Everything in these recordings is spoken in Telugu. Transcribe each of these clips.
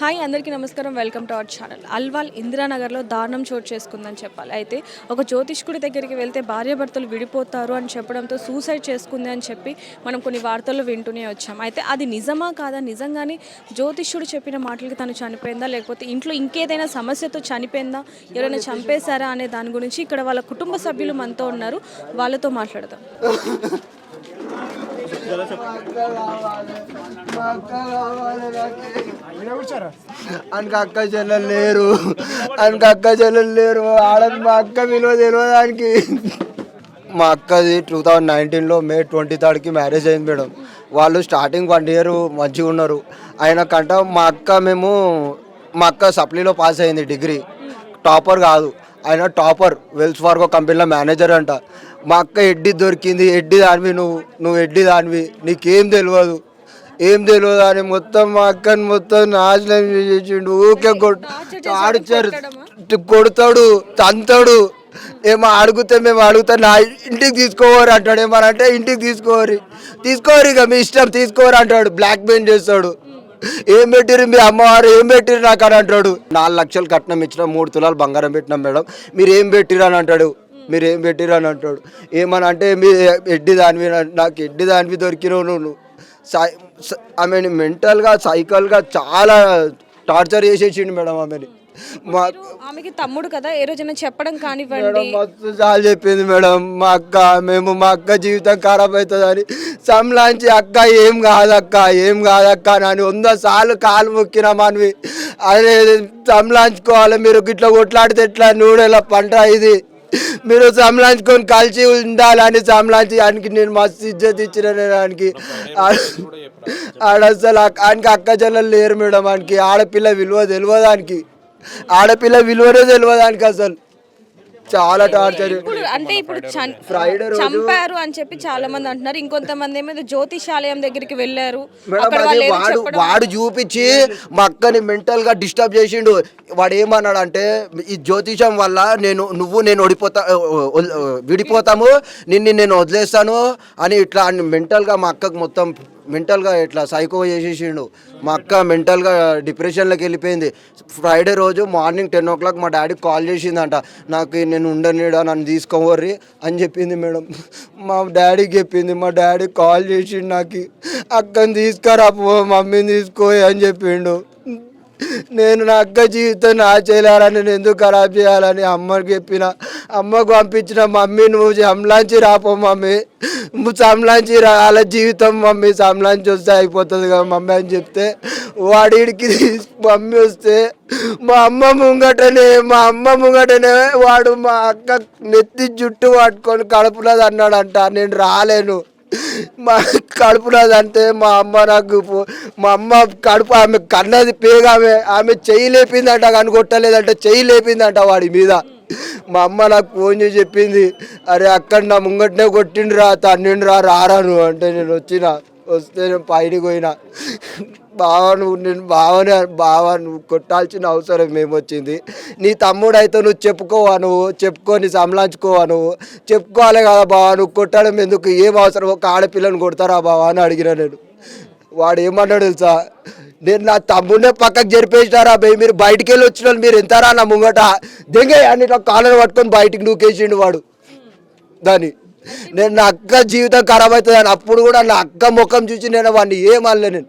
హాయ్ అందరికీ నమస్కారం. Welcome to our channel. Alwal ఇందిరానగర్లో దారుణం చోటు చేసుకుందని చెప్పాలి. అయితే ఒక జ్యోతిష్కుడి దగ్గరికి వెళ్తే భార్యాభర్తలు విడిపోతారు అని చెప్పడంతో సూసైడ్ చేసుకుంది అని చెప్పి మనం కొన్ని వార్తల్లో వింటూనే వచ్చాం. అయితే అది నిజమా కాదా? నిజంగానే జ్యోతిష్యుడు చెప్పిన మాటలకి తను చనిపోయిందా? లేకపోతే ఇంట్లో ఇంకేదైనా సమస్యతో చనిపోయిందా? ఎవరైనా చంపేశారా? అనే దాని గురించి ఇక్కడ వాళ్ళ కుటుంబ సభ్యులు మనతో ఉన్నారు. వాళ్ళతో మాట్లాడదాం. అనక అక్క చెల్లెలు లేరు. అనక అక్క చెల్లెలు లేరు. ఆడది మా అక్క విలువ తెలియదానికి మా అక్కది టూ థౌజండ్ నైన్టీన్లో మే ట్వంటీ థర్డ్కి మ్యారేజ్ అయింది మేడం. వాళ్ళు స్టార్టింగ్ వన్ ఇయర్ మంచిగా ఉన్నారు. ఆయన కంట మా అక్క మేము మా అక్క సప్లీలో పాస్ అయింది డిగ్రీ టాపర్ కాదు. ఆయన టాపర్ వెల్స్ ఫార్గో కంపెనీలో మేనేజర్ అంట. మా అక్క ఎడ్డి దొరికింది ఎడ్డి దానివి నువ్వు నువ్వు ఎడ్డి దానివి నీకేం తెలియదు ఏం తెలియదు అని మొత్తం మా అక్కని మొత్తం నాశనం చేసిండు. ఊకే ఆడిచారు కొడతాడు తంతాడు. ఏమో అడిగితే మేము అడుగుతా నా ఇంటికి తీసుకోవరు అంటాడు. ఏమనంటే ఇంటికి తీసుకోవరి తీసుకోరు ఇక మీ ఇష్టం తీసుకోరు అంటాడు. బ్లాక్ మెయిల్ చేస్తాడు. ఏం పెట్టిరు మీ అమ్మవారు? ఏం పెట్టిరు నాకు అని అంటాడు. నాలుగు లక్షలు కట్నం ఇచ్చిన మూడు తులాలు బంగారం పెట్టినాం మేడం. మీరు ఏం పెట్టిరు అని అంటాడు. మీరు ఏం పెట్టిరు అని అంటాడు. ఏమని అంటే మీ ఎడ్డి దానివి నాకు ఎడ్డి దానివి దొరికినావు నువ్వు. సై ఆమెని మెంటల్గా సైకల్గా చాలా టార్చర్ చేసేసిండు మేడం ఆమెని. మా ఆమెకి తమ్ముడు కదా ఏ రోజైనా చెప్పడం కానివ్వండి. మస్తు చాలా చెప్పింది మేడం మా అక్క మేము మా అక్క జీవితం ఖరాబ్ అవుతుందని సంలాంచి అక్క ఏం కాదక్క ఏం కాదక్క అని వంద సార్లు కాలు మొక్కినామని అదే సంలాంచుకోవాలి మీరు ఇట్లా కొట్లాడితే ఎట్లా? నూనెల పంట ఇది. మీరు సంలాంచుకొని కలిసి ఉండాలని సంలాంచి ఆయనకి నేను మస్తు ఇజ్జత్ ఇచ్చిన దానికి ఆడ అసలు అక్క- ఆయనకి అక్క చెల్లెలు లేరు మేడం ఆయనకి ఆడపిల్ల విలువ తెలియదానికి ఆడపిల్ల విలువనే తెలియదానికి అసలు. చాలా టార్చర్. అంటే ఇప్పుడు చన్- ఫ్రైడే రోజు. చంపారు అని చెప్పి చాలా మంది అంటున్నారు. ఇంకొంతమంది ఏమో ఏదో జ్యోతిషాలయం దగ్గరికి వెళ్ళారు. వాడు వాడు చూపించి మా అక్కని మెంటల్గా డిస్టర్బ్ చేసిండు. వాడు ఏమన్నాడు అంటే ఈ జ్యోతిషం వల్ల నేను నువ్వు నేను ఓడిపోతా విడిపోతాము. నిన్ను నేను వదిలేస్తాను. అని ఇట్లా మెంటల్గా మా అక్కకు మొత్తం మెంటల్గా ఇట్లా సైకో చేసేసిండు. మా అక్క మెంటల్గా డిప్రెషన్లోకి వెళ్ళిపోయింది. ఫ్రైడే రోజు మార్నింగ్ టెన్ ఓ క్లాక్ మా డాడీ కాల్ చేసిందంట. నాకు నేను ఉండనీడా? నన్ను తీసుకోవర్రి అని చెప్పింది మేడం. మా డాడీకి చెప్పింది మా డాడీ కాల్ చేసిండు నాకు. అక్కని తీసుకురా పో మమ్మీని తీసుకో అని చెప్పిండు. నేను నా అక్క జీవితం నా చేయాలని నేను ఎందుకు ఖరాబ్ చేయాలని అమ్మకి చెప్పిన. అమ్మకు పంపించిన మమ్మీ నువ్వు సంలాంచి రాపో మమ్మీ. నువ్వు సంలాంచి రా వాళ్ళ జీవితం మమ్మీ సంలాంచి వస్తే అయిపోతుంది కదా మమ్మీ అని చెప్తే వాడికి మమ్మీ వస్తే మా అమ్మ ముంగటనే మా అమ్మ ముంగటనే వాడు మా అక్క నెత్తి జుట్టు పట్టుకొని కడుపులది అన్నాడంట నేను రాలేను. మా కడుపునది అంటే మా అమ్మ నాకు పో- మా అమ్మ కడుపు ఆమె కన్నది పేగామె ఆమె ఆమె చెయ్యి లేపిందంట కనుగొట్టలేదంటే చెయ్యి లేపిందంట వాడి మీద. మా అమ్మ నాకు ఫోన్ చేసి చెప్పింది అరే అక్కడ నా ముంగటనే కొట్టిండ్రా తన్నిండ్రా రారాను అంటే నేను వచ్చిన వస్తే నేను పైన పోయినా. బావ నువ్వు నేను బావనే బావ నువ్వు కొట్టాల్సిన అవసరం ఏమొచ్చింది? నీ తమ్ముడు అయితే నువ్వు చెప్పుకోవా నువ్వు? చెప్పుకొని సంలాంచుకోవా నువ్వు? చెప్పుకోవాలి కదా బావ నువ్వు కొట్టడం ఎందుకు? ఏం అవసరం? ఒక ఆడపిల్లని కొడతారా బావ అని అడిగిన నేను. వాడు ఏమన్నాడు తెలుసా? నేను నా తమ్ముడినే పక్కకు జరిపేసినారా బే? మీరు బయటికి వెళ్ళి వచ్చిన వాళ్ళు మీరు ఎంతారా నా ముంగట? దెంగే అని ఇట్లా కాలర్ పట్టుకొని బయటికి నూకేసిండు వాడు. దాన్ని. నేను నా అక్క జీవితం ఖరాబ్ అవుతుంది అని అప్పుడు కూడా నా అక్క ముఖం చూసి నేను వాడిని ఏమనలే నేను.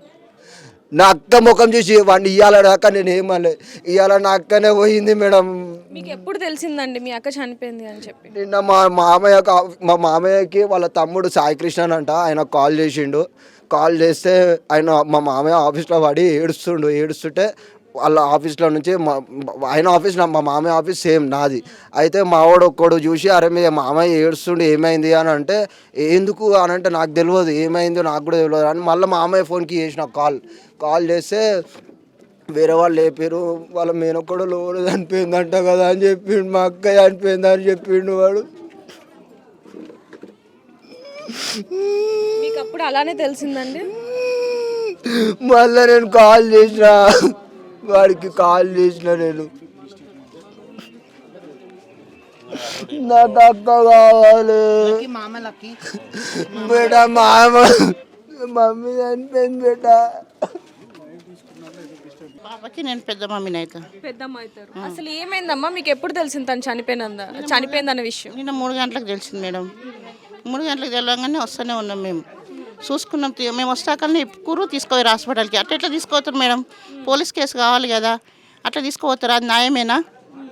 నా అక్క ముఖం చూసి వాడిని ఇయ్యాల దాకా నేను ఏమనలే ఇవాళ నా అక్కనే పోయింది మేడం. మీకు ఎప్పుడు తెలిసిందండి మీ అక్క చనిపోయింది అని చెప్పి? నిన్న మా మామయ్య మా మామయ్యకి వాళ్ళ తమ్ముడు సాయి కృష్ణన్ అంట ఆయన కాల్ చేసిండు. కాల్ చేస్తే ఆయన మా మామయ్య ఆఫీస్లో పడి ఏడుస్తుండు. ఏడుస్తుంటే వాళ్ళ ఆఫీస్లో నుంచి మా ఆయన ఆఫీస్ నా- మా మామయ్య ఆఫీస్ సేమ్ నాది. అయితే మావాడు ఒక్కడు చూసి అరే మీ మామయ్య ఏడుస్తుండు ఏమైంది? అని అంటే ఎందుకు? అని అంటే నాకు తెలియదు ఏమైందో నాకు కూడా తెలియదు అని మళ్ళీ మామయ్య ఫోన్కి చేసిన కాల్. కాల్ చేస్తే వేరే వాళ్ళు లేపారు వాళ్ళ మేనొక్కడు లోడు చనిపోయిందంట కదా అని చెప్పిండు మా అక్క చనిపోయింది అని చెప్పిండు వాడు. మీకు అప్పుడు అలానే తెలిసిందండి? మళ్ళీ నేను కాల్ చేసిన వాడికి కాల్ చేసిన నేను. నాకు అక్క కావాలి. మామలకి బేట మామ. మమ్మీ చనిపోయింది బేట. పాపకి నేను పెద్ద మమ్మీని అవుతాను. పెద్దమ్మ అవుతారు. అసలు ఏమైందమ్మా? మీకు ఎప్పుడు తెలిసింది తను చనిపోయినంద చనిపోయిందన్న విషయం? నిన్న మూడు గంటలకు తెలిసింది మేడం. మూడు గంటలకు తెలియగానే వస్తూనే ఉన్నాం మేము. చూసుకున్నాం మేము వస్తాకనే కూరు తీసుకుపోయారు హాస్పిటల్కి. అట్లా ఎట్లా తీసుకుపోతారు మేడం? పోలీస్ కేసు కావాలి కదా. అట్లా తీసుకుపోతారు? అది న్యాయమేనా?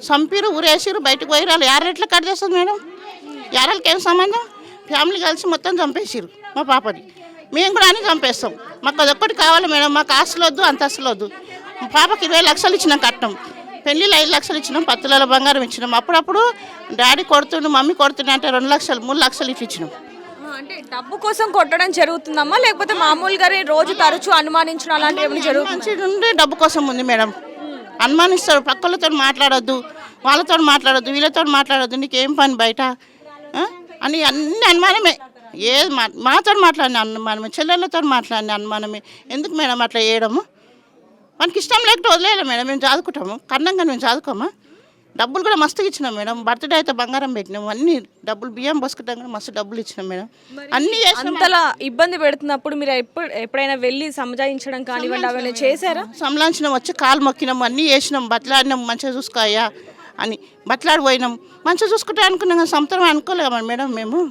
చంపిరు ఊరేసిరు బయటకు పోయి వాళ్ళు యారు ఎట్లా కట్ చేస్తుంది మేడం? యారాలకి ఏం సంబంధం? ఫ్యామిలీ కలిసి మొత్తం చంపేసిరు మా పాపని. మేము కూడా అని చంపేస్తాం. మాకు అదొక్కటి కావాలి మేడం. మాకు ఆస్తులు వద్దు అంతస్తులు వద్దు. పాపకి ఇరవై లక్షలు ఇచ్చినాం కట్నం. పెళ్ళిళ్ళు ఐదు లక్షలు ఇచ్చినాం పత్తుల బంగారం ఇచ్చినాం. అప్పుడప్పుడు డాడీ కొడుతుండు మమ్మీ కొడుతుండే అంటే రెండు లక్షలు మూడు లక్షలు ఇచ్చి ఇచ్చినాం. అంటే డబ్బు కోసం కొట్టడం జరుగుతుందమ్మా? లేకపోతే మామూలుగానే రోజు తరచూ అనుమానించడం అలాంటివి ఏమైనా జరుగుతుంది? డబ్బు కోసం ఉంది మేడం. అనుమానిస్తారు పక్కలతో మాట్లాడొద్దు వాళ్ళతో మాట్లాడొద్దు వీళ్ళతో మాట్లాడొద్దు నీకేం పని బయట? అని అన్ని అనుమానమే. ఏది మా మాతో మాట్లాడిన అనుమానమే చెల్లెళ్ళతో మాట్లాడిన అనుమానమే. ఎందుకు మేడం అట్లా చేయడము? మనకి ఇష్టం లేకపోతే వదిలేయాలి మేడం. మేము చదువుకుంటాము. కన్నంగా మేము చదువుకోమా? డబ్బులు కూడా మస్తుగా ఇచ్చినాం మేడం. బర్త్డే అయితే బంగారం పెట్టినాము అన్ని డబ్బులు బియ్యం పోసుకుంటాం కూడా మస్తు డబ్బులు ఇచ్చినాం మేడం. అన్ని చేసినాం అంతలా ఇబ్బంది పెడుతున్నప్పుడు మీరు ఎప్పుడు ఎప్పుడైనా వెళ్ళి సమజాయించడం కానివ్వండి అవన్నీ చేశారా? సంలాంచినాం వచ్చి కాలు మొక్కినాం. అన్నీ వేసినాం బతలాడినాం మంచిగా చూసుకోయా అని. బతలాడి పోయినాం. మంచిగా చూసుకుంటే అనుకున్నాం కానీ సంవత్సరం అనుకోలేము మేడం మేము.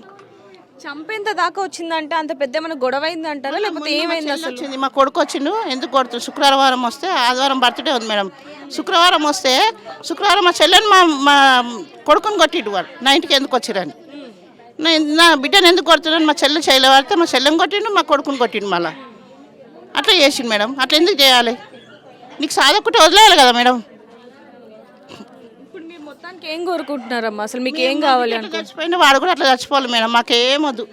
చంపేంత దాకా వచ్చిందంటే అంత పెద్ద ఏమైనా గొడవ అయింది అంటారా లేకపోతే ఏమైంది అసలు? వచ్చింది మా కొడుకు వచ్చిండు ఎందుకు కొడుతుంది శుక్రవారం వస్తే ఆదివారం బర్త్డే ఉంది మేడం. శుక్రవారం వస్తే శుక్రవారం మా చెల్లెని మా మా కొడుకుని కొట్టిడు వాడు. నా ఇంటికి ఎందుకు వచ్చిరని. నా- నా బిడ్డను ఎందుకు కొడుతున్నాను మా చెల్లె చేయలే వాడితే మా చెల్లెని కొట్టిండు మా కొడుకుని కొట్టిండు మళ్ళా. అట్లా చేసిండు మేడం. అట్లా ఎందుకు చేయాలి? నీకు సాధకుంటే వదిలేయాలి కదా మేడం. ఏం కోరుకుంటున్నారమ్మా? అసలు మీకు ఏం కావాలి అట్లా చచ్చిపోయిన వాడు కూడా అట్లా చచ్చిపోవాలి మేడం. మాకేమొద్దు.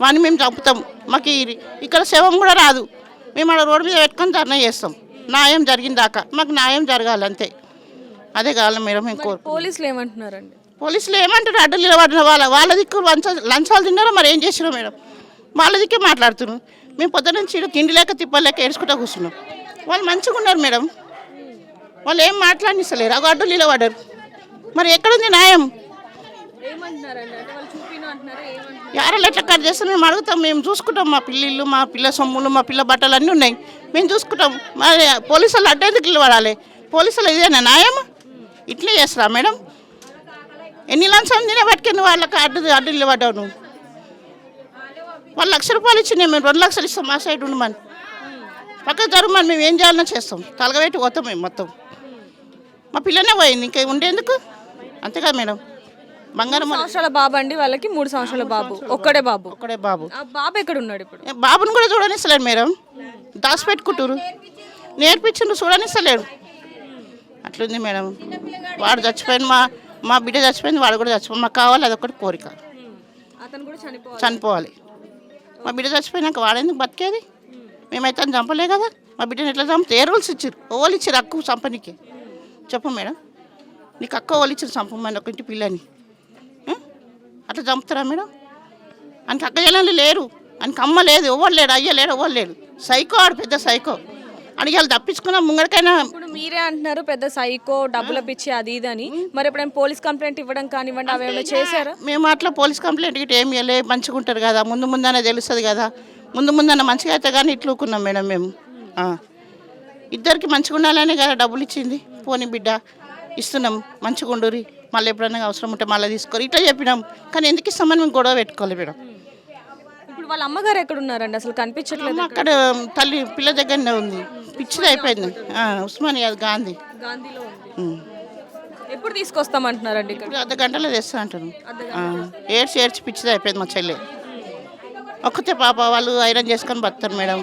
వాడిని మేము చంపుతాం మాకు ఈ- ఇక్కడ శవం కూడా రాదు. మేము అక్కడ రోడ్డు మీద పెట్టుకొని ధర్నా చేస్తాం. న్యాయం జరిగిన దాకా. మాకు న్యాయం జరగాలి అంతే. అదే కావాలి మేడం మేము కోరు పోలీసులు ఏమంటున్నారండి? పోలీసులు ఏమంటారు అడ్డలు నిలబడిన వాళ్ళ వాళ్ళ దిక్కు లంచ లంచాలు తిన్నారో? మరి ఏం చేసినాం మేడం? వాళ్ళ దిక్కే మాట్లాడుతున్నాం మేము పొద్దు నుంచి ఈడ తిండి లేక తిప్పలేక ఏడ్చుకుంటా కూర్చున్నాం. వాళ్ళు మంచిగా ఉన్నారు మేడం. వాళ్ళు ఏం మాట్లాడిస్తలేరు. అగో అడ్డలు నిలబడ్డారు. మరి ఎక్కడుంది న్యాయం? యారలు ఎట్లా కట్ చేస్తే మేము అడుగుతాం మేము చూసుకుంటాం. మా పిల్లిళ్ళు మా పిల్ల సొమ్ములు మా పిల్ల బట్టలు అన్నీ ఉన్నాయి. మేము చూసుకుంటాం. మరి పోలీసులు అడ్డెందుకు పడాలి పోలీసులు ఇదేనా న్యాయం? ఇట్లే చేస్తారా మేడం? ఎన్ని లంచం తినే పట్టుకెళ్ళి వాళ్ళకి అడ్డు అడ్డు నిలబడ్డావు నువ్వు. వాళ్ళు లక్ష రూపాయలు ఇచ్చి మేము రెండు లక్షలు ఇస్తాం మా సైడ్ ఉండమని పక్కకు జరగమని మేము ఏం చేయాలన్నా చేస్తాం. తలగబెట్టి పోతాం మేము మొత్తం. మా పిల్లనే పోయింది. ఇంకా ఉండేందుకు అంతేగా మేడం? బంగారం సంవత్సరాల బాబు అండి వాళ్ళకి మూడు సంవత్సరాల బాబు. ఒక్కడే బాబు. ఒక్కడే బాబు. ఆ బాబు ఎక్కడ ఉన్నాడు ఇప్పుడు? ఏ, బాబుని కూడా చూడనిస్తలేడు మేడం. దాచిపెట్టుకుంటారు నేర్పించిండు చూడనిస్తలేడు. అట్లుంది మేడం. వాడు చచ్చిపోయింది మా మా బిడ్డ చచ్చిపోయింది వాడు కూడా చచ్చిపోయింది మాకు కావాలి అదొకటి కోరిక. అతను కూడా చనిపోవాలి. చనిపోవాలి. మా బిడ్డ చచ్చిపోయినాక వాడెందుకు బతికేది? మేమైతే అని చంపలే కదా. మా బిడ్డని ఎట్లా చంపితే ఏ రూల్స్ ఇచ్చారు ఓళ్ళు ఇచ్చారు అక్కు చంపనీకి చెప్పు మేడం. నీకు అక్క వాళ్ళు ఇచ్చారు చంపమని ఒక ఇంటి పిల్లని? అట్లా చంపుతారా మేడం ఆయనకి అక్క జనాలు లేరు. ఆయనకి అమ్మ లేదు ఎవరు లేడు అయ్య లేడు ఎవరు లేడు. సైకో ఆడు పెద్ద సైకో. అడిగాలు తప్పించుకున్న ముంగడికైనా ఇప్పుడు మీరే అంటున్నారు పెద్ద సైకో డబ్బుల పిచ్చి అది ఇది అని. మరి ఎప్పుడైనా పోలీస్ కంప్లైంట్ ఇవ్వడం కానివ్వండి అవి ఏమైనా చేశారా? మేము అట్లా పోలీస్ కంప్లైంట్ గిట్ట ఏమి ఇవ్వలే మంచిగా ఉంటారు కదా ముందు ముందనే తెలుస్తుంది కదా. ముందు ముందన్న మంచిగా అయితే కానీ ఇట్లుకున్నాం మేడం మేము. ఇద్దరికి మంచిగా ఉండాలనే కదా డబ్బులు ఇచ్చింది పోని బిడ్డ. ఇస్తున్నాం. మంచిగా ఉండురి మళ్ళీ ఎప్పుడైనా అవసరం ఉంటే మళ్ళీ తీసుకోరు. ఇట్లా చెప్పినాం. కానీ ఎందుకు ఇస్తామని మేము గొడవ పెట్టుకోవాలి మేడం? ఇప్పుడు వాళ్ళ అమ్మగారు ఎక్కడ ఉన్నారండి అసలు కనిపించట్లేదు అక్కడ తల్లి పిల్ల దగ్గరనే ఉంది. పిచ్చిది అయిపోయింది. ఉస్మానియా గాంధీ. గాంధీలో ఉంది. ఎప్పుడు తీసుకొస్తామంటున్నారండి ఇక్కడ? ఇప్పుడు అర్ధ గంటలో తెస్తా అంటాను ఆ, ఏడ్చి ఏడ్చి పిచ్చిది అయిపోయింది మా చెల్లి. ఒక్కతే పాప వాళ్ళు ఐరన్ చేసుకొని బతారు మేడం.